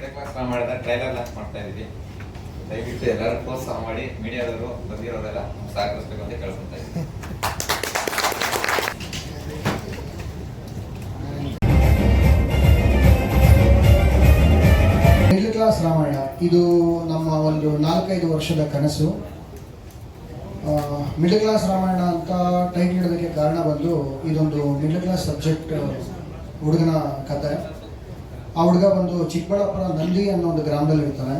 Middle class ಮಾಡಿದ trailer launch ಮಾಡ್ತಾ ಇದ್ದೀವಿ. ದಯವಿಟ್ಟು ಎಲ್ಲರೂ ಪ್ರೋತ್ಸಾಹ ಮಾಡಿ, ಮೀಡಿಯಾದವರು ಬಂದಿರೋರೆಲ್ಲ ಸಹಕರಿಸ್ಬೇಕು ಅಂತ ಕೇಳ್ಕೊತಾ ಮಿಡ್ಲ್ ಕ್ಲಾಸ್ ರಾಮಾಯಣ, ಇದು ನಮ್ಮ ಒಂದು ನಾಲ್ಕೈದು ವರ್ಷದ ಕನಸು. ಮಿಡಲ್ ಕ್ಲಾಸ್ ರಾಮಾಯಣ ಅಂತ ಟೈಟ್ ಇಡೋದಕ್ಕೆ ಕಾರಣ ಬಂದು ಇದೊಂದು ಮಿಡಲ್ ಕ್ಲಾಸ್ ಸಬ್ಜೆಕ್ಟ್ ಹುಡುಗನ ಕತೆ. ಆ ಹುಡುಗ ಒಂದು ಚಿಕ್ಕಬಳ್ಳಾಪುರ ನಂದಿ ಅನ್ನೋ ಒಂದು ಗ್ರಾಮದಲ್ಲಿ ಇರ್ತಾನೆ.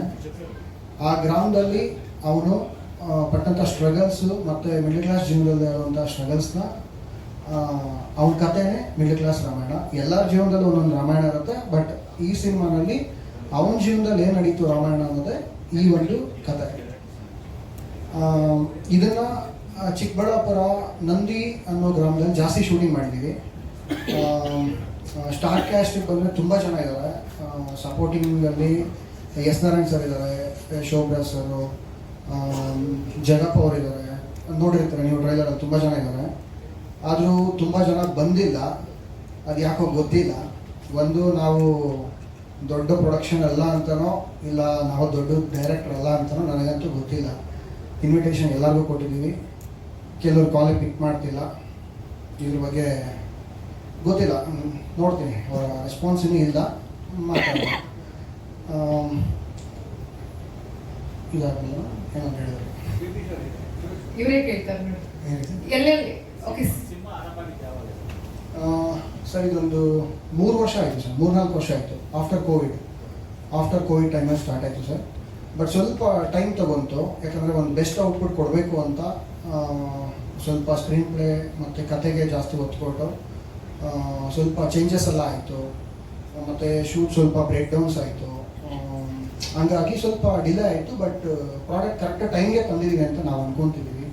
ಆ ಗ್ರಾಮದಲ್ಲಿ ಅವನು ಪಟ್ಟಂಥ ಸ್ಟ್ರಗಲ್ಸು ಮತ್ತು ಮಿಡ್ಲ್ ಕ್ಲಾಸ್ ಜೀವನದಲ್ಲಿ ಇರುವಂಥ ಸ್ಟ್ರಗಲ್ಸ್ನ ಅವನ ಕಥೆನೇ ಮಿಡ್ಲ್ ಕ್ಲಾಸ್ ರಾಮಾಯಣ. ಎಲ್ಲರ ಜೀವನದಲ್ಲೂ ಒಂದೊಂದು ರಾಮಾಯಣ ಇರುತ್ತೆ ಬಟ್ ಈ ಸಿನಿಮಾನಲ್ಲಿ ಅವನ ಜೀವನದಲ್ಲಿ ಏನು ನಡೀತು ರಾಮಾಯಣ ಅನ್ನೋದೇ ಈ ಒಂದು ಕತೆ ಇದನ್ನು ಚಿಕ್ಕಬಳ್ಳಾಪುರ ನಂದಿ ಅನ್ನೋ ಗ್ರಾಮದಲ್ಲಿ ಜಾಸ್ತಿ ಶೂಟಿಂಗ್ ಮಾಡಿದ್ದೀವಿ ಸ್ಟಾರ್ ಕ್ಯಾಸ್ಟ್ ಬಂದರೆ ತುಂಬ ಜನ ಇದ್ದಾರೆ ಸಪೋರ್ಟಿಂಗಲ್ಲಿ ಎಸ್ ನಾರಾಯಣ್ ಸರ್ ಇದ್ದಾರೆ, ಶೋಭ್ರಾ ಸರು ಜಗಪ್ಪ ಅವರು ಇದ್ದಾರೆ. ನೋಡಿರ್ತಾರೆ, ನೀವು ಟ್ರೈಲರ್ ತುಂಬ ಜನ ಇದ್ದಾರೆ ಆದರೂ ತುಂಬ ಜನ ಬಂದಿಲ್ಲ. ಅದು ಯಾಕೋ ಗೊತ್ತಿಲ್ಲ. ಒಂದು ನಾವು ದೊಡ್ಡ ಪ್ರೊಡಕ್ಷನ್ ಅಲ್ಲ ಅಂತನೋ, ಇಲ್ಲ ನಾವು ದೊಡ್ಡ ಡೈರೆಕ್ಟರ್ ಅಲ್ಲ ಅಂತನೋ ನನಗಂತೂ ಗೊತ್ತಿಲ್ಲ. ಇನ್ವಿಟೇಷನ್ ಎಲ್ಲರಿಗೂ ಕೊಟ್ಟಿದ್ದೀವಿ. ಕೆಲವರು ಕಾಲೇಜ್ ಪಿಕ್ ಮಾಡ್ತಿಲ್ಲ. ಇದ್ರ ಬಗ್ಗೆ ಗೊತ್ತಿಲ್ಲ ನೋಡ್ತೀನಿ ಅವರ ರೆಸ್ಪಾನ್ಸ್ ಇನ್ನೂ ಇಲ್ಲ ಮಾತಾಡೋಣ ಏನಂತ ಹೇಳಿದ್ರು? ಇವರೇ ಕೇಳ್ತಾರೆ ನೋಡಿ. ಎಲ್ಲೆಲ್ಲಿ? ಓಕೆ ಸರ್ ಇದೊಂದು ಮೂರು ವರ್ಷ ಆಯಿತು ಸರ್ ಮೂರ್ನಾಲ್ಕು ವರ್ಷ ಆಯಿತು ಆಫ್ಟರ್ ಕೋವಿಡ್ ಆಫ್ಟರ್ ಕೋವಿಡ್ ಟೈಮಲ್ಲಿ ಸ್ಟಾರ್ಟ್ ಆಯಿತು ಸರ್. ಬಟ್ ಸ್ವಲ್ಪ ಟೈಮ್ ತಗೊಂತು ಯಾಕಂದರೆ ಒಂದು ಬೆಸ್ಟ್ ಔಟ್ಪುಟ್ ಕೊಡಬೇಕು ಅಂತ ಸ್ವಲ್ಪ ಸ್ಕ್ರೀನ್ ಪ್ಲೇ ಮತ್ತು ಕತೆಗೆ ಜಾಸ್ತಿ ಒತ್ತು ಕೊಟ್ಟು ಸ್ವಲ್ಪ ಚೇಂಜಸ್ ಎಲ್ಲ ಆಯಿತು. ಮತ್ತು ಶೂಟ್ ಸ್ವಲ್ಪ ಬ್ರೇಕ್ ಡೌನ್ಸ್ ಆಯಿತು ಹಂಗಾಗಿ ಸ್ವಲ್ಪ ಡಿಲೇ ಆಯಿತು ಬಟ್ ಪ್ರಾಡಕ್ಟ್ ಕರೆಕ್ಟ್ ಟೈಮ್ಗೆ ತಂದಿದ್ದೀವಿ ಅಂತ ನಾವು ಅಂದ್ಕೊತಿದ್ದೀವಿ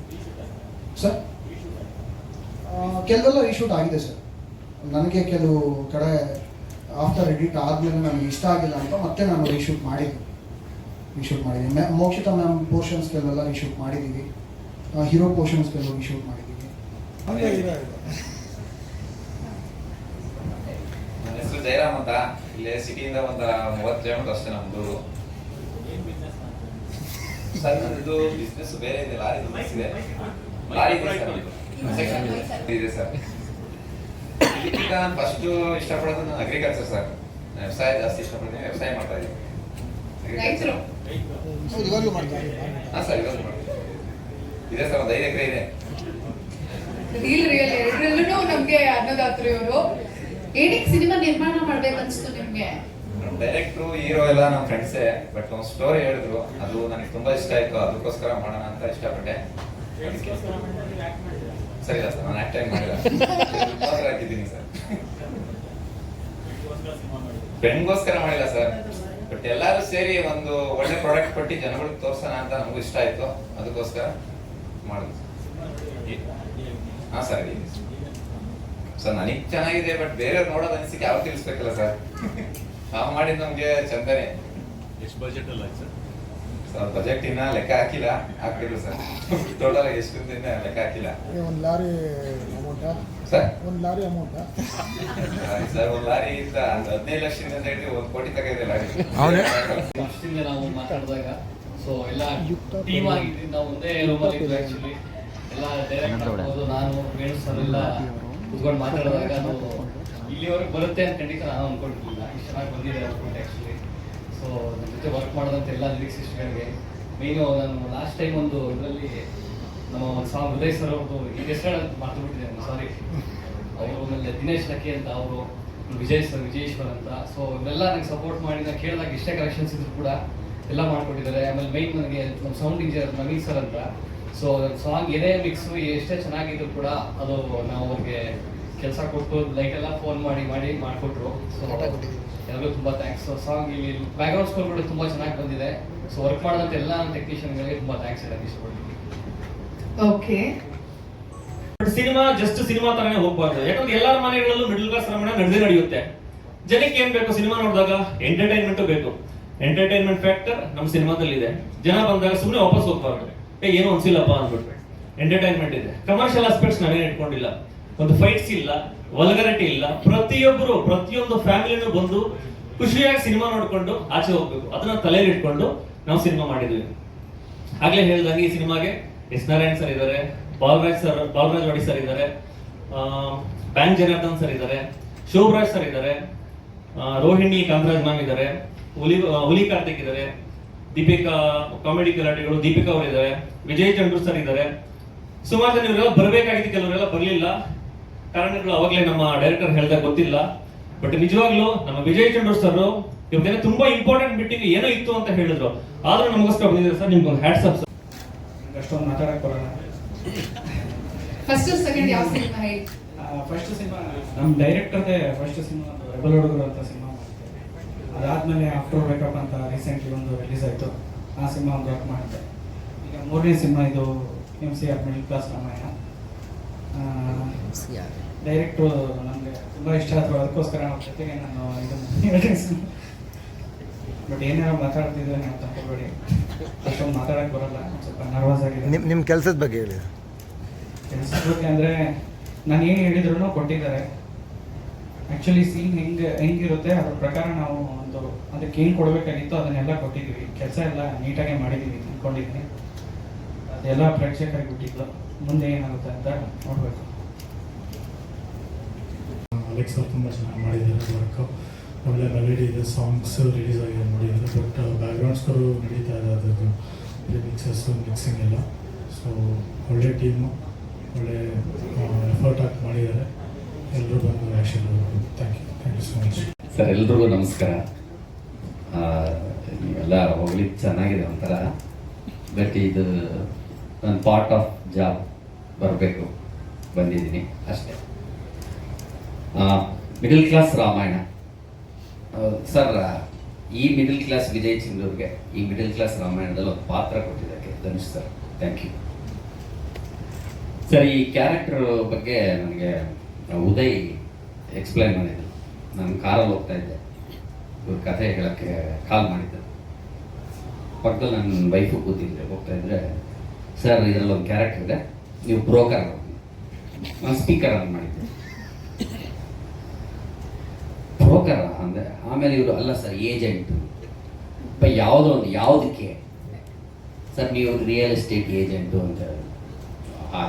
ಸರ್ ಕೆಲವೆಲ್ಲ ರೀಶೂಟ್ ಆಗಿದೆ ಸರ್ ನನಗೆ ಕೆಲವು ಕಡೆ ಆಫ್ಟರ್ ಎಡಿಟ್ ಆದಮೇಲೆ ನನಗೆ ಇಷ್ಟ ಆಗಿಲ್ಲ ಅಂತ ಮತ್ತೆ ನಾನು ರೀಶೂಟ್ ಮಾಡಿದ್ದೆ. ರೀಶೂಟ್ ಮಾಡಿದ್ದೀನಿ. ಮ್ಯಾ ಮೋಕ್ಷಿತ ಮ್ಯಾಮ್ ಪೋರ್ಷನ್ಸ್ ಕೆಲವೆಲ್ಲ ರೀಶೂಟ್ ಮಾಡಿದ್ದೀವಿ. ಹೀರೋ ಪೋರ್ಷನ್ಸ್ ಕೆಲವು ರೀಶೂಟ್ ಮಾಡಿದ್ದೀವಿ ನನ್ನ ಹೆಸರು ಜಯರಾಮ್ ಅಂತ ಇಲ್ಲಿ ಸಿಟಿಯಿಂದ ಒಂದ ಮೂವತ್ತು ಕಿಲೋಮೀಟರ್ ಅಷ್ಟೇ ನಮ್ದು ಸರ್ ನನ್ನದು ಬಿಸ್ನೆಸ್ ಬೇರೆ ಇದೆ ಲಾರಿ ಬಿಸ್ನೆಸ್ ಇದೆ. ಲಾರಿ ಇದೆ ಸರ್. ಈಗ ಇದೆ. ನಾನು ಫಸ್ಟ್ ಇಷ್ಟಪಡೋದು ನಾನು ಅಗ್ರಿಕಲ್ಚರ್ ಸರ್. ವ್ಯವಸಾಯ ಜಾಸ್ತಿ ಇಷ್ಟಪಡ್ತೀನಿ ವ್ಯವಸಾಯ ಮಾಡ್ತಾ ಇದ್ದೀನಿ ಹಾಂ ಸರ್ ಇವಾಗ ಮಾಡ್ತೀನಿ ಇದೆ ಸರ್ ಒಂದು ಐದು ಎಕರೆ ಇದೆ. ರೀಲ್ ರಿಯಲ್ ಎರಡರಲ್ಲೂ ನಮ್ಗೆ ಅನ್ನದಾತರು ಇವರು ಏನಕ್ಕೆ ಸಿನಿಮಾ ನಿರ್ಮಾಣ ಮಾಡ್ಬೇಕನ್ಸ್ತು ನಿಮ್ಗೆ? ಡೈರೆಕ್ಟ್ರು ಹೀರೋ ಎಲ್ಲ ನಮ್ಮ ಫ್ರೆಂಡ್ಸೇ ಬಟ್ ಒಂದು ಸ್ಟೋರಿ ಹೇಳಿದ್ರು. ಅದು ನನಗೆ ತುಂಬಾ ಇಷ್ಟ ಆಯ್ತು. ಅದಕ್ಕೋಸ್ಕರ ಮಾಡೋಣ ಅಂತ ಇಷ್ಟಪಟ್ಟೆ. ಸರಿ ಇಲ್ಲ ಸರ್ ನಾನು ಆಕ್ಟಿಂಗ್ ಮಾಡಿಲ್ಲ. ಹಾಕಿದ್ದೀನಿ ಸರ್. ಫ್ರೆಂಡ್ಗೋಸ್ಕರ ಮಾಡಿಲ್ಲ ಸರ್. ಬಟ್ ಎಲ್ಲರೂ ಸೇರಿ ಒಂದು ಒಳ್ಳೆ ಪ್ರಾಡಕ್ಟ್ ಕೊಟ್ಟು ಜನಗಳಿಗೆ ತೋರ್ಸೋಣ ಅಂತ ನಮಗೂ ಇಷ್ಟ ಆಯ್ತು. ಅದಕ್ಕೋಸ್ಕರ ಮಾಡಿದ್ವಿ ಹಾಂ ಸರ್ ಸರ್ ನನಗೆ ಚೆನ್ನಾಗಿದೆ ಬಟ್ ಬೇರೆ ನೋಡೋದು ಅನಿಸಿಕೆ ಯಾವ ತಿಳಿಸ್ಬೇಕಲ್ಲ ಸರ್? ನಾವು ಮಾಡಿದ್ ನಮ್ಗೆ ಚಂದನೆ. ಎಷ್ಟು ಬಜೆಟ್ ಅಲ್ಲ ಸರ್? ಸರ್ ಬಜೆಟ್ ಇನ್ನ ಲೆಕ್ಕ ಹಾಕಿಲ್ಲ. ಹಾಕ್ಬೇಕು ಸರ್. ಟೋಟಲ್ ಎಷ್ಟು ಅಂತ ಇನ್ನ ಲೆಕ್ಕ ಹಾಕಿಲ್ಲ. ಒಂದು ಲಾರಿ ಅಮೌಂಟ್ ಸರ್. ಒಂದು ಲಾರಿ ಅಮೌಂಟ್ ಸರ್ ಒಂದು ಲಾರಿ ಇಂದ ಹದಿನೈದು ಲಕ್ಷದಿಂದ ಅಂತ ಹೇಳಿ ಒಂದು ಕೋಟಿ ತಗೈದೆ ಲಾರಿ. ಫಸ್ಟಿಂದ ನಾವು ಮಾತಾಡಿದಾಗ ಸೊ ಎಲ್ಲ ಟೀಮ್ ಆಗಿದ್ವಿ ನಾವು ಒಂದೇ ರೂಮಲ್ಲಿ ಆಕ್ಚುಲಿ ಎಲ್ಲ ಡೈರೆಕ್ಟ್ ನಾನು ವೇಣು ಸರ್ ಎಲ್ಲ ಕುತ್ಕೊಂಡು ಮಾತಾಡಿದಾಗ ಅದು ಇಲ್ಲಿವರೆಗೆ ಬರುತ್ತೆ ಅಂತ ಖಂಡಿತ ನಾನು ಅನ್ಕೊಂಡಿರಲಿಲ್ಲ. ಇಷ್ಟು ಚೆನ್ನಾಗಿ ಬಂದಿದೆ ಅನ್ಕೊಂಡೆ ಆ್ಯಕ್ಚುಲಿ ಸೊ ನನ್ನ ಜೊತೆ ವರ್ಕ್ ಮಾಡೋದಂತ ಎಲ್ಲ ಲಿರಿಕ್ಸಿಸ್ಟ್ಗಳಿಗೆ ಮೇಯ್ನು ನಾನು ಲಾಸ್ಟ್ ಟೈಮ್ ಒಂದು ಇದರಲ್ಲಿ ನಮ್ಮ ಒಂದು ಸಾಂಗ್ ಉದಯ್ ಸರ್ ಅವ್ರದ್ದು ಈಗ ಹೆಸರು ಬಿಟ್ಟಿದ್ದೇನೆ ಸಾರಿ ಅವರು ಆಮೇಲೆ ದಿನೇಶ್ ಲಕ್ಕಿ ಅಂತ ಅವರು, ವಿಜಯ್ ಸರ್ ವಿಜಯೇಶ್ವರ್ ಅಂತ. ಸೊ ಇವೆಲ್ಲ ನನಗೆ ಸಪೋರ್ಟ್ ಮಾಡಿ ನಾನು ಕೇಳಿದಾಗ ಇಷ್ಟೇ ಕಲೆಕ್ಷನ್ಸ್ ಇದ್ರು ಕೂಡ ಎಲ್ಲ ಮಾಡ್ಕೊಟ್ಟಿದ್ದಾರೆ. ಆಮೇಲೆ ಮೈನ್ ನನಗೆ ನಮ್ಮ ಸೌಂಡ್ ಇಂಜಿನಿಯರ್ ನವೀನ್ ಸರ್ ಅಂತ. ಸೊ ಸಾಂಗ್ ಏನೇ ಮಿಕ್ಸು ಎಷ್ಟೇ ಚೆನ್ನಾಗಿದ್ರು ಕೂಡ ಅದು ನಾವು ಅವ್ರಿಗೆ ಕೆಲಸ ಕೊಟ್ಟು ಲೈಕ್ ಎಲ್ಲ ಫೋನ್ ಮಾಡಿ ಮಾಡಿ ಮಾಡಿಕೊಟ್ರು. ಸೊ ಎಲ್ಲರಿಗೂ ತುಂಬ ಥ್ಯಾಂಕ್ಸ್ ಸೊ ಸಾಂಗ್ ಇಲ್ಲಿ ಬ್ಯಾಕ್ಗ್ರೌಂಡ್ ಸ್ಕೋರ್ ಕೂಡ ತುಂಬ ಚೆನ್ನಾಗಿ ಬಂದಿದೆ. ಸೊ ವರ್ಕ್ ಮಾಡಿದಂಥ ಎಲ್ಲ ಟೆಕ್ನಿಷಿಯನ್ಗಳಿಗೆ ತುಂಬ ಥ್ಯಾಂಕ್ಸ್ ಇದೆ ಇಷ್ಟಪಡ್ತೀನಿ ಓಕೆ ಸಿನಿಮಾ ಜಸ್ಟ್ ಸಿನಿಮಾ ತರನೇ ಹೋಗ್ಬಾರ್ದು. ಯಾಕಂದ್ರೆ ಎಲ್ಲರ ಮನೆಗಳಲ್ಲೂ ಮಿಡಲ್ ಕ್ಲಾಸ್ ರಮಣ ನಡೆದೇ ನಡೆಯುತ್ತೆ. ಜನಕ್ಕೆ ಏನ್ ಬೇಕು ಸಿನಿಮಾ ನೋಡಿದಾಗ? ಎಂಟರ್ಟೈನ್ಮೆಂಟ್ ಬೇಕು. ಎಂಟರ್ಟೈನ್ಮೆಂಟ್ ಫ್ಯಾಕ್ಟರ್ ನಮ್ಮ ಸಿನಿಮಾದಲ್ಲಿ ಇದೆ ಜನ ಬಂದಾಗ ಸುಮ್ಮನೆ ವಾಪಸ್ ಹೋಗ್ಬಾರ್ದು. ಏ, ಏನೋ ಅನ್ಸಿಲ್ಲಪ್ಪ ಅಂದ್ಬಿಟ್ರೆ. ಎಂಟರ್ಟೈನ್ಮೆಂಟ್ ಇದೆ. ಕಮರ್ಷಿಯಲ್ ಆಸ್ಪೆಕ್ಟ್ಸ್ ನಾವೇನು ಇಟ್ಕೊಂಡಿಲ್ಲ. ಒಂದು ಫೈಟ್ಸ್ ಇಲ್ಲ ವಲ್ಗರಿಟಿ ಇಲ್ಲ. ಪ್ರತಿಯೊಬ್ಬರು ಪ್ರತಿಯೊಂದು ಫ್ಯಾಮಿಲಿನೂ ಬಂದು ಖುಷಿಯಾಗಿ ಸಿನಿಮಾ ನೋಡ್ಕೊಂಡು ಆಚೆ ಹೋಗ್ಬೇಕು. ಅದನ್ನ ತಲೆಯಲ್ಲಿ ಇಟ್ಕೊಂಡು ನಾವು ಸಿನಿಮಾ ಮಾಡಿದ್ವಿ. ಆಗ್ಲೇ ಹೇಳಿದಾಗ ಈ ಸಿನಿಮಾಗೆ ಎಸ್ ನಾರಾಯಣ್ ಸರ್ ಇದ್ದಾರೆ ಬಾಲರಾಜ್ ಸರ್ ಬಾಲರಾಜ್ ವಾಡಿ ಸರ್ ಇದ್ದಾರೆ ಬ್ಯಾಂಕ್ ಜನಾರ್ದನ್ ಸರ್ ಇದ್ದಾರೆ ಶೋಭರಾಜ್ ಸರ್ ಇದ್ದಾರೆ ರೋಹಿಣಿ ಕಾಂತರಾಜ್ ಮ್ಯಾಮ್ ಇದ್ದಾರೆ ಹುಲಿ ಹುಲಿ ಕಾರ್ತಿಕ್ ಇದ್ದಾರೆ ದೀಪಿಕಾ ಕಾಮಿಡಿ ಕಲಾಟಿಗಳು ದೀಪಿಕಾ ಅವರು ಇದ್ದಾರೆ ವಿಜಯ್ ಚಂದ್ರು ಸರ್ ಇದ್ದಾರೆ. ಸುಮಾರು ಜನ ಇವರೆಲ್ಲ ಬರಬೇಕಾಗಿತ್ತು ಕೆಲವರೆಲ್ಲ ಬರಲಿಲ್ಲ. ಕಾರಣಗಳು ಅವಾಗಲೇ ನಮ್ಮ ಡೈರೆಕ್ಟರ್ ಹೇಳ್ದಾಗ ಗೊತ್ತಿಲ್ಲ. ಬಟ್ ನಿಜವಾಗ್ಲೂ ನಮ್ಮ ವಿಜಯ್ ಚಂದ್ರು ಸರ್ ಇವತ್ತೇನೋ ತುಂಬಾ ಇಂಪಾರ್ಟೆಂಟ್ ಮೀಟಿಂಗ್ ಏನೋ ಇತ್ತು ಅಂತ ಹೇಳಿದ್ರು. ಆದ್ರೂ ನಮಗೋಸ್ಕರ ಬಂದಿದ್ದಾರೆ ಸರ್ ನಿಮ್ಗೆ ಒಂದು ಹ್ಯಾಟ್ಸ್ ಅಪ್ ಸರ್ ಅಷ್ಟೊಂದು ಮಾತಾಡಕ್ ಬರೋಣ. ಫಸ್ಟ್ ಸೆಕೆಂಡ್ ಯಾವ ಸಿನಿಮಾ ಹೇಳಿ? ಫಸ್ಟ್ ಸಿನಿಮಾ ನಮ್ಮ ಡೈರೆಕ್ಟರ್ದೇ ಫಸ್ಟ್ ಸಿನಿಮಾ ರೆಬಲ್ ಹುಡುಗರು ಅಂತ ಸಿನಿಮಾ ಅದಾದ್ಮೇಲೆ ಆಫ್ಟರ್ ಬ್ರೇಕಪ್ ಅಂತ ರೀಸೆಂಟ್ಲಿ ಒಂದು ರಿಲೀಸ್ ಆಯಿತು. ಆ ಸಿನಿಮಾ ಒಂದು ವರ್ಕ್ ಮಾಡಿದ್ದೆ. ಈಗ ಮೂರನೇ ಸಿನಿಮಾ ಇದು M C R middle class Ramayana. Director ನನಗೆ ತುಂಬ ಇಷ್ಟ ಆದರು ಅದಕ್ಕೋಸ್ಕರ ಅವ್ರ ಜೊತೆಗೆ ನಾನು ಇದನ್ನು ಬಟ್ ಏನಾರ ಮಾತಾಡ್ತಿದ್ರೆ ನೀವು ತಗೊಳ್ಬೇಡಿ ಅಷ್ಟೊಂದು ಮಾತಾಡಕ್ಕೆ ಬರಲ್ಲ. ಸ್ವಲ್ಪ ನರ್ವಸ್ ಆಗಿದೆ ನಿಮ್ಮ ನಿಮ್ಮ ಕೆಲಸದ ಬಗ್ಗೆ ಹೇಳಿ. ಕೆಲಸದ ಬಗ್ಗೆ ಅಂದರೆ ನಾನು ಏನು ಹೇಳಿದ್ರು ಕೊಟ್ಟಿದ್ದಾರೆ. ಆಕ್ಚುಲಿ ಸೀನ್ ಹೆಂಗೆ, ಹೆಂಗಿರುತ್ತೆ, ಅದ್ರ ಪ್ರಕಾರ ನಾವು ಒಂದು, ಅದಕ್ಕೆ ಏನು ಕೊಡಬೇಕಾಗಿತ್ತು ಅದನ್ನೆಲ್ಲ ಕೊಟ್ಟಿದ್ದೀವಿ. ಕೆಲಸ ಎಲ್ಲ ನೀಟಾಗಿ ಮಾಡಿದ್ದೀವಿ ಅಂದ್ಕೊಂಡಿದ್ದೀನಿ ಅದೆಲ್ಲ ಪ್ರೇಕ್ಷಕರಿಗೆ ಬಿಟ್ಟಿದ್ದು ಮುಂದೆ ಏನಾಗುತ್ತೆ ಅಂತ ನೋಡಬೇಕು. ಅಲೆಕ್ಸ್ ಅವ್ರು ತುಂಬ ಚೆನ್ನಾಗಿ ಮಾಡಿದ್ದಾರೆ ವರ್ಕು ಒಳ್ಳೆ ಮೆಲಡಿ ಇದೆ ಸಾಂಗ್ಸ್ ರಿಲೀಸ್ ಆಗಿದೆ ನೋಡಿದ್ದಾರೆ ಬಟ್ ಬ್ಯಾಕ್ಗ್ರೌಂಡ್ ಸ್ಕೋರು ನಡೀತಾ ಇದೆ ಅದರದ್ದು. ಮಿಕ್ಸಸ್ಸು ಮಿಕ್ಸಿಂಗ್ ಎಲ್ಲ. ಸೊ ಒಳ್ಳೆ ಟೀಮು ಒಳ್ಳೆ ಎಫರ್ಟ್ ಹಾಕಿ ಮಾಡಿದ್ದಾರೆ. ಎಲ್ಲರೂ ಬಂದು ಸರ್, ಎಲ್ರಿಗೂ ನಮಸ್ಕಾರ. ನೀವೆಲ್ಲ ಹೋಗ್ಲಿಕ್ಕೆ ಚೆನ್ನಾಗಿದೆ ಒಂಥರ. ಬಟ್ ಇದು ನನ್ನ ಪಾರ್ಟ್ ಆಫ್ ಜಾಬ್ ಬರಬೇಕು, ಬಂದಿದ್ದೀನಿ ಅಷ್ಟೇ. Middle class Ramayana. ಸರ್, ಈ ಮಿಡಲ್ ಕ್ಲಾಸ್ ವಿಜಯ್ ಚಂದ್ರಿಗೆ ಈ ಮಿಡಲ್ ಕ್ಲಾಸ್ ರಾಮಾಯಣದಲ್ಲಿ ಒಂದು ಪಾತ್ರ ಕೊಟ್ಟಿದ್ದಕ್ಕೆ Dhanush sir. Thank you sir, ಈ ಕ್ಯಾರೆಕ್ಟರ್ ಬಗ್ಗೆ ನನಗೆ ಉದಯ್ ಎಕ್ಸ್ಪ್ಲೈನ್ ಮಾಡಿದ್ರು. ನಾನು ಕಾರಲ್ಲಿ ಹೋಗ್ತಾ ಇದ್ದೆ. ಇವ್ರ ಕಥೆ ಹೇಳಕ್ಕೆ ಕಾಲ್ ಮಾಡಿದ್ದೆ ಪಕ್ಕದಲ್ಲಿ ನನ್ನ ವೈಫು ಕೂತಿದ್ದೆ ಹೋಗ್ತಾ ಇದ್ರೆ ಸರ್ ಇದರಲ್ಲಿ ಒಂದು ಕ್ಯಾರೆಕ್ಟರ್ ಇದೆ. ನೀವು ಬ್ರೋಕರ್ ನಾನು ಸ್ಪೀಕರ್ ಆನ್ ಮಾಡಿದ್ದೆ. ಬ್ರೋಕರ್ ಅಂದರೆ, ಆಮೇಲೆ ಇವರು, ಅಲ್ಲ ಸರ್ ಏಜೆಂಟ್ ಯಾವುದೋ ಒಂದು, ಯಾವುದಕ್ಕೆ? ಸರ್ ನೀವು ರಿಯಲ್ ಎಸ್ಟೇಟ್ ಏಜೆಂಟು ಅಂತ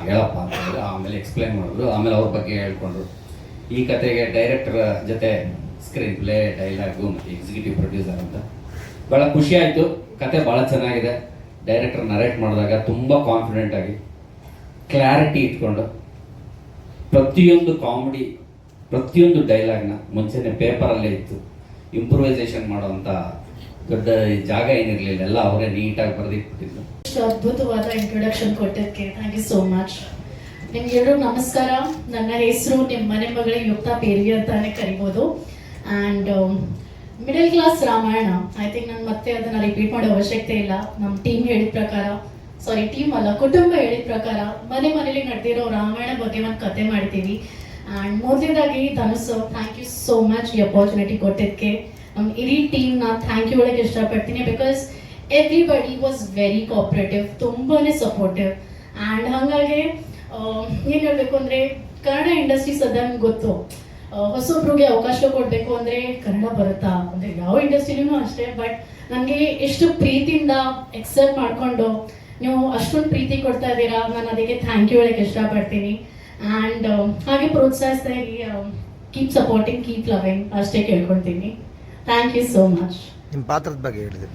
ಹೇಳಪ್ಪ ಅಂತ ಆಮೇಲೆ ಎಕ್ಸ್ಪ್ಲೈನ್ ಮಾಡಿದ್ರು. ಆಮೇಲೆ ಅವ್ರ ಬಗ್ಗೆ ಹೇಳ್ಕೊಂಡ್ರು. ಈ ಕತೆಗೆ ಡೈರೆಕ್ಟರ್ ಜೊತೆ ಸ್ಕ್ರೀನ್ ಪ್ಲೇ ಡೈಲಾಗು ಮತ್ತು ಎಕ್ಸಿಕ್ಯೂಟಿವ್ ಪ್ರೊಡ್ಯೂಸರ್ ಅಂತ. ಭಾಳ ಖುಷಿ ಆಯಿತು. ಕತೆ ಭಾಳ ಚೆನ್ನಾಗಿದೆ. ಡೈರೆಕ್ಟರ್ ನರೇಟ್ ಮಾಡಿದಾಗ ತುಂಬ ಕಾನ್ಫಿಡೆಂಟ್ ಆಗಿ ಕ್ಲಾರಿಟಿ ಇಟ್ಕೊಂಡು ಪ್ರತಿಯೊಂದು ಕಾಮಿಡಿ ಪ್ರತಿಯೊಂದು ಡೈಲಾಗ್ನ ಮುಂಚೆನೆ ಪೇಪರಲ್ಲೇ ಇತ್ತು. ಇಂಪ್ರೂವೈಸೇಷನ್ ಮಾಡೋವಂಥ ದೊಡ್ಡ ಜಾಗ ಏನಿರಲಿಲ್ಲ, ಎಲ್ಲ ಅವರೇ ನೀಟಾಗಿ ಬರೆದಿಟ್ಬಿಟ್ಟಿದ್ರು. ಇಷ್ಟು ಅದ್ಭುತವಾದ ಇಂಟ್ರೊಡಕ್ಷನ್ ಕೊಟ್ಟಿದ್ದಕ್ಕೆ ಥ್ಯಾಂಕ್ ಯು ಸೋ ಮಚ್ ನಿಮ್ಗೆಲ್ಲರೂ ನಮಸ್ಕಾರ. ನನ್ನ ಹೆಸರು ನಿಮ್ಮ ಮನೆ ಮಗಳಿಗೆ ಯುಕ್ತ ಪೇರಿ ಅಂತಾನೆ ಕರಿಬೋದು. And middle class Ramayana I think ನಾನು ಮತ್ತೆ ಅದನ್ನ ರಿಪೀಟ್ ಮಾಡೋ ಅವಶ್ಯಕತೆ ಇಲ್ಲ. ನಮ್ಮ ಟೀಮ್ ಹೇಳಿದ ಪ್ರಕಾರ ಸಾರಿ ಟೀಮ್ ಅಲ್ಲ, ಕುಟುಂಬ ಹೇಳಿದ ಪ್ರಕಾರ ಮನೆ ಮನೇಲಿ ನಡೆದಿರೋ ರಾಮಾಯಣ ಬಗ್ಗೆ ಒಂದು ಕತೆ ಮಾಡ್ತೀವಿ. ಆ್ಯಂಡ್ ಮೊದಲನೇದಾಗಿ Dhanush thank you so much ಈ ಅಪಾರ್ಚುನಿಟಿ ಕೊಟ್ಟಿದ್ದಕ್ಕೆ ನಮ್ಮ ಇಡೀ ನಾ ಥ್ಯಾಂಕ್ ಯು ಹೇಳಕ್ಕೆ ಇಷ್ಟಪಡ್ತೀನಿ because everybody was very cooperative ತುಂಬಾ ಸಪೋರ್ಟಿವ್ ಆ್ಯಂಡ್ ಹಾಗಾಗಿ ಏನು ಹೇಳಬೇಕು ಅಂದರೆ, ಕನ್ನಡ ಇಂಡಸ್ಟ್ರಿ ಸದಾ ನಮ್ಗೆ ಗೊತ್ತು ಹೊಸೊಬ್ರಿಗೆ ಅವಕಾಶ ಕೊಡಬೇಕು ಅಂದರೆ ಕನ್ನಡ ಬರುತ್ತಾ? ಅಂದರೆ ಯಾವ ಇಂಡಸ್ಟ್ರಿನೂ ಅಷ್ಟೇ ಬಟ್ ನನಗೆ ಎಷ್ಟು ಪ್ರೀತಿಯಿಂದ ಎಕ್ಸೆಪ್ಟ್ ಮಾಡಿಕೊಂಡು ನೀವು ಅಷ್ಟೊಂದು ಪ್ರೀತಿ ಕೊಡ್ತಾ ಇದ್ದೀರಾ, ನಾನು ಅದಕ್ಕೆ ಥ್ಯಾಂಕ್ ಯು ಹೇಳಕ್ಕೆ ಇಷ್ಟಪಡ್ತೀನಿ. ಆ್ಯಂಡ್ ಹಾಗೆ ಪ್ರೋತ್ಸಾಹಿಸ್ತಾ ಇರಿ ಕೀಪ್ ಸಪೋರ್ಟಿಂಗ್ ಕೀಪ್ ಲವಿಂಗ್ ಅಷ್ಟೇ ಕೇಳ್ಕೊಳ್ತೀನಿ. ಥ್ಯಾಂಕ್ ಯು ಸೋ ಮಚ್ ನಿಮ್ಮ ಪಾತ್ರದ ಬಗ್ಗೆ ಹೇಳಿದ್ರಿ.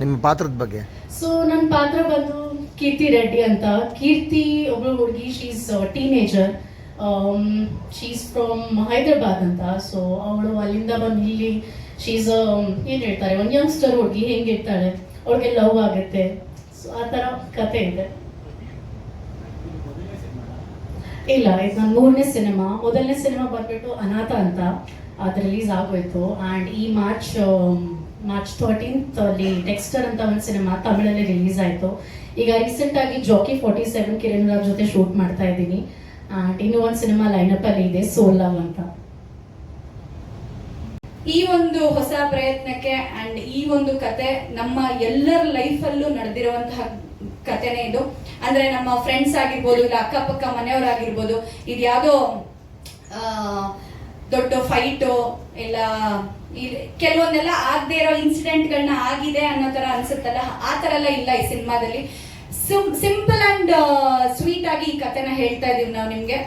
ನಿಮ್ಮ ಪಾತ್ರದ ಬಗ್ಗೆ. ಸೊ ನನ್ನ ಪಾತ್ರ ಬಂದು ಕೀರ್ತಿ ರೆಡ್ಡಿ ಅಂತ. ಕೀರ್ತಿ ಒಬ್ಬಳು ಹುಡುಗಿ she's teenager she's from Hyderabad ಅಂತ. ಸೊ ಅವಳು ಅಲ್ಲಿಂದ ಬಂದು ಇಲ್ಲಿ ಶೀಸ್ ಏನು ಹೇಳ್ತಾರೆ ಒಂದು ಯಂಗ್ಸ್ಟರ್ ಹುಡುಗಿ ಹೆಂಗಿರ್ತಾಳೆ ಅವಳಿಗೆ ಲವ್ ಆಗುತ್ತೆ. ಸೊ ಆ ಥರ ಕತೆ ಇದೆ. ಇಲ್ಲ, ಇದು ನನ್ನ ಮೂರನೇ ಸಿನಿಮಾ. ಮೊದಲನೇ ಸಿನಿಮಾ ಬಂದ್ಬಿಟ್ಟು ಅನಾಥ ಅಂತ ಅದು ರಿಲೀಸ್ ಆಗೋಯ್ತು. ಆ್ಯಂಡ್ ಈ ಮಾರ್ಚ್ ಮಾರ್ಚ್ ಥರ್ಟೀನ್ತ್ ಅಲ್ಲಿ ಟೆಕ್ಸ್ಟರ್ ಅಂತ ಒಂದು ಸಿನಿಮಾ ತಮಿಳಲ್ಲಿ ರಿಲೀಸ್ ಆಯಿತು. ಈಗ ರೀಸೆಂಟ್ ಆಗಿ Jackie forty seven Kiran Rao ಜೊತೆ ಶೂಟ್ ಮಾಡ್ತಾ ಇದ್ದೀನಿ. ಆ್ಯಂಡ್ ಇನ್ನೂ ಒಂದು ಸಿನಿಮಾ ಲೈನಪ್ ಅಲ್ಲಿ ಇದೆ ಸೋಲ್ ಲವ್ ಅಂತ. ಈ ಒಂದು ಹೊಸ ಪ್ರಯತ್ನಕ್ಕೆ ಅಂಡ್ ಈ ಒಂದು ಕತೆ ನಮ್ಮ ಎಲ್ಲರ ಲೈಫಲ್ಲೂ ನಡೆದಿರುವಂತಹ ಕತೆನೇ ಇದು. ಅಂದ್ರೆ ನಮ್ಮ ಫ್ರೆಂಡ್ಸ್ ಆಗಿರ್ಬೋದು, ಇಲ್ಲ ಅಕ್ಕಪಕ್ಕ ಮನೆಯವರಾಗಿರ್ಬೋದು, ಇದು ಯಾವುದೋ ದೊಡ್ಡ ಫೈಟು ಇಲ್ಲ ಕೆಲವೊಂದೆಲ್ಲ ಆಗದೆ ಇರೋ ಇನ್ಸಿಡೆಂಟ್ಗಳನ್ನ ಆಗಿದೆ ಅನ್ನೋ ಥರ ಅನ್ಸುತ್ತಲ್ಲ? ಆ ಥರ ಎಲ್ಲ ಇಲ್ಲ ಈ ಸಿನಿಮಾದಲ್ಲಿ. ಸಿಂಪಲ್ ಅಂಡ್ ಸ್ವೀಟ್ ಆಗಿ ಈ ಕಥೆನ ಹೇಳ್ತಾ ಇದೀವಿ ನಾವು ನಿಮಗೆ.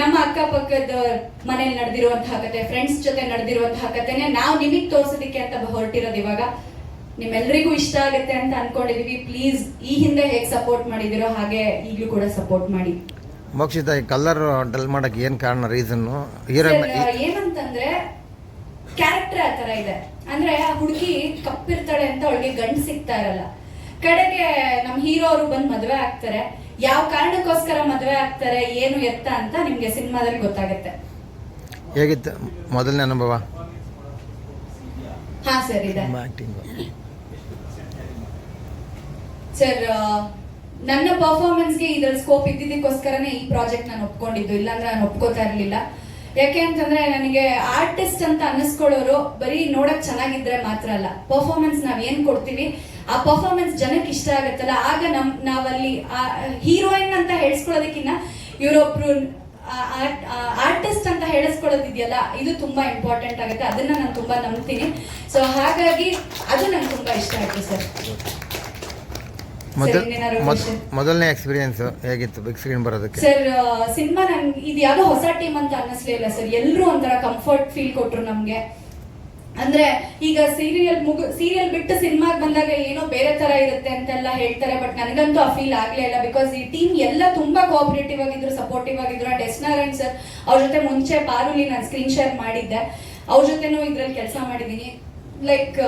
ನಮ್ಮ ಅಕ್ಕಪಕ್ಕದ ಮನೇಲಿ ನಡೆದಿರುವಂತಹ ಕತೆ ಫ್ರೆಂಡ್ಸ್ ಜೊತೆ ನಡೆದಿರುವಂತಹ ಕತೆನೆ ನಾವು ನಿಮಗೆ ತೋರಿಸೋದಿಕ್ಕೆ ಅಂತ ಹೊರಟಿರೋದು ಇವಾಗ. ನಿಮ್ಮೆಲ್ಲರಿಗೂ ಇಷ್ಟ ಆಗುತ್ತೆ ಅಂತ ಅನ್ಕೊಂಡಿದೀವಿ. ಪ್ಲೀಸ್ ಈ ಹಿಂದೆ ಹೇಗೆ ಸಪೋರ್ಟ್ ಮಾಡಿದಿರೋ ಹಾಗೆ ಈಗಲೂ ಕೂಡ ಸಪೋರ್ಟ್ ಮಾಡಿ. ಮೋಕ್ಷಿತ ಈ ಕಲರ್ ಡಲ್ ಮಾಡಕ್ಕೆ ಏನು ಕಾರಣ ರೀಸನ್ ಏನಂತಂದ್ರೆ ಕ್ಯಾರೆಕ್ಟರ್ ಆ ತರ ಇದೆ. ಅಂದ್ರೆ ಆ ಹುಡುಗಿ ಕಪ್ಪಿರ್ತಾಳೆ ಅಂತ ಅವಳಿಗೆ ಗಂಡು ಸಿಗ್ತಾ ಇರಲ್ಲ. ಕಡೆಗೆ ನಮ್ ಹೀರೋ ಅವರು ಬಂದ್ ಮದ್ವೆ ಆಗ್ತಾರೆ. ಯಾವ ಕಾರಣಕ್ಕೋಸ್ಕರ ಮದ್ವೆ ಆಗ್ತಾರೆ ಏನು ಎತ್ತ ಅಂತ ನಿಮ್ಗೆ ಸಿನಿಮಾದಲ್ಲಿ ಗೊತ್ತಾಗುತ್ತೆ. ಹೇಗಿತ್ತು? ಮೊದಲನೇ ಅನುಭವ? ಹಾ ಸರ್ ಇದೆ. ಸರ್ ನನ್ನ ಪರ್ಫಾರ್ಮೆನ್ಸ್ಗೆ ಇದ್ರಲ್ಲಿ ಸ್ಕೋಪ್ ಇದ್ದಿದ್ದಕ್ಕೋಸ್ಕರನೇ ಈ ಪ್ರಾಜೆಕ್ಟ್ ನಾನು ಒಪ್ಕೊಂಡಿದ್ದು. ಇಲ್ಲಾಂದ್ರೆ ನಾನು ಒಪ್ಕೋತಾ ಇರಲಿಲ್ಲ. ಯಾಕೆ ಅಂತಂದ್ರೆ ನನಗೆ ಆರ್ಟಿಸ್ಟ್ ಅಂತ ಅನ್ನಿಸ್ಕೊಳ್ಳೋರು ಬರೀ ನೋಡಕ್ ಚೆನ್ನಾಗಿದ್ರೆ ಮಾತ್ರ ಅಲ್ಲ. ಪರ್ಫಾರ್ಮೆನ್ಸ್ ನಾವ್ ಏನ್ ಕೊಡ್ತೀವಿ, ಆ ಪರ್ಫಾರ್ಮೆನ್ಸ್ ಜನಕ್ಕೆ ಇಷ್ಟ ಆಗುತ್ತಲ್ಲ. ಆಗ ನಮ್, ನಾವಲ್ಲಿ ಹೀರೋಯಿನ್ ಅಂತ ಹೇಳಿಸ್ಕೊಳ್ಳೋದಕ್ಕಿಂತ ಇವರೊಬ್ರು ಆರ್ಟಿಸ್ಟ್ ಅಂತ ಹೇಳಿಸ್ಕೊಳ್ಳೋದಿದೆಯಲ್ಲ, ಇದು ತುಂಬಾ ಇಂಪಾರ್ಟೆಂಟ್ ಆಗುತ್ತೆ. ಅದನ್ನ ನಾನು ತುಂಬಾ ನಂಬ್ತೀನಿ. ಸೊ ಹಾಗಾಗಿ ಅದು ನಂಗೆ ತುಂಬಾ ಇಷ್ಟ ಆಯ್ತು ಸರ್ ಮೊದಲ? ಮೊದಲನೇ ಎಕ್ಸ್ಪೀರಿಯನ್ಸ್ ಹೇಗಿತ್ತು ಬಿಗ್ ಸ್ಕ್ರೀನ್ ಬರೋದಕ್ಕೆ? ಸರ್ ಸಿನಿಮಾ ನನ್ಗೆ ಇದು ಯಾವುದೋ ಹೊಸ ಟೀಮ್ ಅಂತ ಅನ್ನಿಸ್ಲಿಲ್ಲ ಸರ್ ಎಲ್ಲರೂ ಒಂಥರ ಕಂಫರ್ಟ್ ಫೀಲ್ ಕೊಟ್ರು ನಮ್ಗೆ. ಅಂದ್ರೆ ಈಗ ಸೀರಿಯಲ್ ಮುಗು ಸೀರಿಯಲ್ ಬಿಟ್ಟು ಸಿನಿಮಾಗ್ ಬಂದಾಗ ಏನೋ ಬೇರೆ ತರ ಇರುತ್ತೆ ಅಂತೆಲ್ಲ ಹೇಳ್ತಾರೆ ಬಟ್ ನನಗಂತೂ ಆ ಫೀಲ್ ಆಗ್ಲೇ ಇಲ್ಲ ಬಿಕಾಸ್ ಈ ಟೀಮ್ ಎಲ್ಲ ತುಂಬಾ ಕೋಆಪರೇಟಿವ್ ಆಗಿದ್ರು ಸಪೋರ್ಟಿವ್ ಆಗಿದ್ರು. ಅಂಡ್ ಎಸ್ ನಾರಾಯಣ್ ಸರ್ ಅವ್ರ ಜೊತೆ ಮುಂಚೆ ಪಾರುಲಿ ನಾನು ಸ್ಕ್ರೀನ್ ಶೇರ್ ಮಾಡಿದ್ದೆ. ಅವ್ರ ಜೊತೆನೂ ಇದ್ರಲ್ಲಿ ಕೆಲಸ ಮಾಡಿದೀನಿ. ಲೈಕ್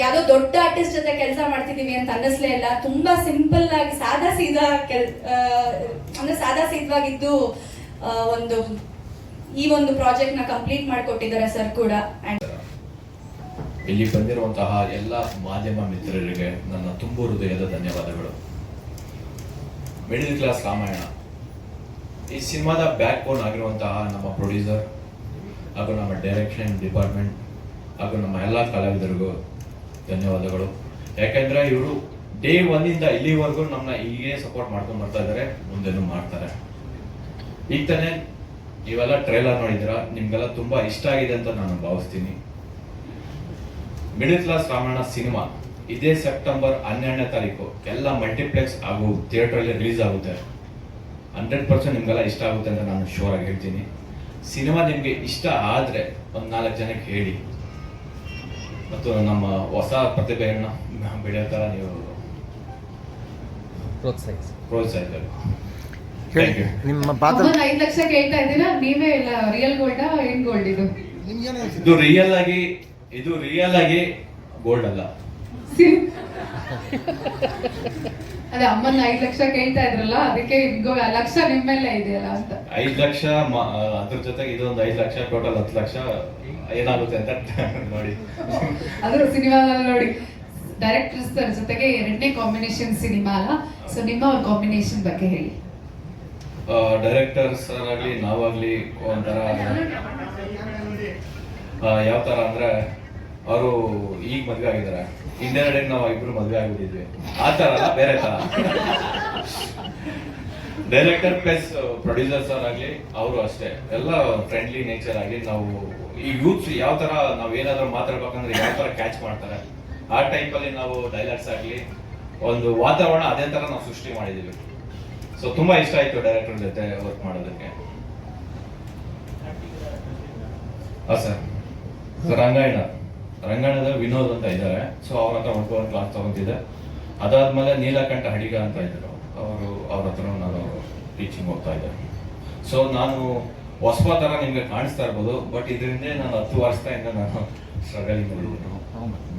ಯಾವ್ದೋ ದೊಡ್ಡ ಆರ್ಟಿಸ್ಟ್ ಜೊತೆ ಕೆಲಸ ಮಾಡ್ತಿದೀವಿ ಅಂತ ಅನ್ನಿಸ್ಲೇ ಇಲ್ಲ. ತುಂಬಾ ಸಿಂಪಲ್ ಆಗಿ, ಸಾದಾ ಸೀದಾ ಕೆಲ್ ಅಂದ್ರೆ ಸಾದಾ ಸೀದವಾಗಿದ್ದು ಒಂದು, ಈ ಒಂದು ಪ್ರಾಜೆಕ್ಟ್ನ ಕಂಪ್ಲೀಟ್ ಮಾಡ್ಕೊಟ್ಟಿದ್ದಾರೆ ಸರ್ ಕೂಡ. ಇಲ್ಲಿ ಬಂದಿರುವಂತಹ ಎಲ್ಲ ಮಾಧ್ಯಮ ಮಿತ್ರರಿಗೆ ನನ್ನ ತುಂಬು ಹೃದಯದ ಧನ್ಯವಾದಗಳು. Middle class Ramayana. ಈ ಸಿನಿಮಾದ ಬ್ಯಾಕ್ ಬೋನ್ ಆಗಿರುವಂತಹ ನಮ್ಮ ಪ್ರೊಡ್ಯೂಸರ್ ಹಾಗೂ ನಮ್ಮ ಡೈರೆಕ್ಷನ್ ಡಿಪಾರ್ಟ್ಮೆಂಟ್ ಹಾಗೂ ನಮ್ಮ ಎಲ್ಲ ಕಲಾವಿದರಿಗೂ ಧನ್ಯವಾದಗಳು. ಯಾಕೆಂದ್ರೆ ಇವರು ಡೇ ಒನ್ನಿಂದ ಇಲ್ಲಿವರೆಗೂ ನಮ್ಮನ್ನ ಹೀಗೆ ಸಪೋರ್ಟ್ ಮಾಡ್ಕೊಂಡು ಬರ್ತಾ ಇದ್ದಾರೆ ಮುಂದೆನೂ ಮಾಡ್ತಾರೆ. ಈಗ ತಾನೇ ನೀವೆಲ್ಲ ಟ್ರೈಲರ್ ನೋಡಿದ್ರ ನಿಮ್ಗೆಲ್ಲ ತುಂಬಾ ಇಷ್ಟ ಆಗಿದೆ ಅಂತ ನಾನು ಭಾವಿಸ್ತೀನಿ. ಮಿಡಿಲ್ ಕ್ಲಾಸ್ ರಾಮಾಯಣ ಸಿನಿಮಾ ಇದೇ ಸೆಪ್ಟೆಂಬರ್ ಹನ್ನೆರಡನೇ ತಾರೀಕು, ಎಲ್ಲ ಮಲ್ಟಿಪ್ಲೆಕ್ಸ್ ಹಾಗೂ ಥಿಯೇಟರ್ ಅಲ್ಲಿ ರಿಲೀಸ್ ಆಗುತ್ತೆ. ಹಂಡ್ರೆಡ್ ಪರ್ಸೆಂಟ್ ನಿಮ್ಗೆಲ್ಲ ಇಷ್ಟ ಆಗುತ್ತೆ ಅಂತ ನಾನು ಶೋರ್ ಆಗಿ ಹೇಳ್ತೀನಿ. ಸಿನಿಮಾ ನಿಮ್ಗೆ ಇಷ್ಟ ಆದ್ರೆ ಒಂದ್ ನಾಲ್ಕು ಜನಕ್ಕೆ ಹೇಳಿ. ಮತ್ತು ನಮ್ಮ ಹೊಸ ಪ್ರತಿಭೆಯನ್ನ ಬೆಳೆಯುತ್ತಾ ನೀವು ಪ್ರೋತ್ಸಾಹಿಸಿ. ಪ್ರೋತ್ಸಾಹಿಸಬೇಕು. ನಿಮ್ಮ ಪಾತ್ರ ಐದ್ ಲಕ್ಷ ಕೇಳ್ತಾ ಇದ್ದೀರಾ? ನೀವೇ ಇಲ್ಲ ರಿಯಲ್ ಗೋಲ್ಡ್ ಏನ್ ಗೋಲ್ಡ್ ಇದು? ಇದು ರಿಯಲ್ ಆಗಿ ಇದು ರಿಯಲ್ ಆಗಿ ಗೋಲ್ಡ್ ಅಲ್ಲ. ಅದೇ ಅಮ್ಮನ ಐದು ಲಕ್ಷ ಕೇಳ್ತಾ ಇದ್ರಲ್ಲ ಅದಕ್ಕೆ ಈಗ ಲಕ್ಷ ನಿಮ್ಮೆಲ್ಲ ಇದೆಯಲ್ಲ ಅಂತ. 5 ಲಕ್ಷ ಅದ್ರ ಜೊತೆಗೆ ಇದೊಂದು ಐದು ಲಕ್ಷ ಟೋಟಲ್ ಹತ್ತು ಲಕ್ಷ ಏನಾಗುತ್ತೆ ಅಂತ ನೋಡಿ. ಅದ್ರ ಸಿನಿಮಾ ನೋಡಿ ಡೈರೆಕ್ಟರ್ಸ್ ಜೊತೆಗೆ ಎರಡನೇ ಕಾಂಬಿನೇಷನ್ ಸಿನಿಮಾ ಅಲ್ಲ? ಸೊ ನಿಮ್ಮ ಕಾಂಬಿನೇಷನ್ ಬಗ್ಗೆ ಹೇಳಿ. ಡೈರೆಕ್ಟರ್ ಸರ್ ನಾವಾಗಲಿ ಒಂಥರ ಯಾವ ತರ ಅಂದ್ರೆ ಅವರು ಈಗ ಮದುವೆ ಆಗಿದ್ದಾರೆ. ಇಂಡಿಯನ್ ನಾವು ಇಬ್ರು ಮದುವೆ ಆಗಿಬಿಟ್ಟಿದ್ವಿ. ಆ ತರ ಅಲ್ಲ ಬೇರೆ ತರ. ಡೈರೆಕ್ಟರ್ ಪ್ಲಸ್ ಪ್ರೊಡ್ಯೂಸರ್ ಸರ್ ಆಗಲಿ, ಅವರು ಅಷ್ಟೇ. ಎಲ್ಲ ಫ್ರೆಂಡ್ಲಿ ನೇಚರ್ ಆಗಿ ನಾವು, ಈ ಯೂತ್ ಯಾವ ತರ ನಾವು ಏನಾದರೂ ಮಾತಾಡ್ಬೇಕಂದ್ರೆ ಯಾವ ತರ ಕ್ಯಾಚ್ ಮಾಡ್ತಾರೆ. ಆ ಟೈಪ್ ಅಲ್ಲಿ ನಾವು ಡೈಲಾಗ್ಸ್ ಆಗಲಿ, ಒಂದು ವಾತಾವರಣ ಅದೇ ತರ ನಾವು ಸೃಷ್ಟಿ ಮಾಡಿದೀವಿ. ಸೊ ತುಂಬಾ ಇಷ್ಟ ಆಯ್ತು ಡೈರೆಕ್ಟರ್ ಜೊತೆ ವರ್ಕ್ ಮಾಡೋದಕ್ಕೆ. ಹಾಂ ಸರ್ ರಂಗಾಯಣ ರಂಗಾಯಣದ ವಿನೋದ್ ಅಂತ ಇದ್ದಾರೆ. ಸೊ ಅವ್ರ ಹತ್ರ ಒಂದು ಕ್ಲಾಸ್ ತಗೊಂತಿದ್ದೆ. ಅದಾದ್ಮೇಲೆ ನೀಲಕಂಠ ಹಡಿಗ ಅಂತ ಇದ್ರು. ಅವರು ಅವ್ರ ಹತ್ರ ನಾನು ಟೀಚಿಂಗ್ ಹೋಗ್ತಾ ಇದ್ದೆ. ಸೊ ನಾನು ಹೊಸಬ ಥರ ನಿಮಗೆ ಕಾಣಿಸ್ತಾ ಇರ್ಬೋದು ಬಟ್ ಇದರಿಂದ ನಾನು ಹತ್ತು ವರ್ಷದಿಂದ ನಾನು ಸ್ಟ್ರಗಲಿಂಗ್ ಮಾಡಿದ್ದೀನಿ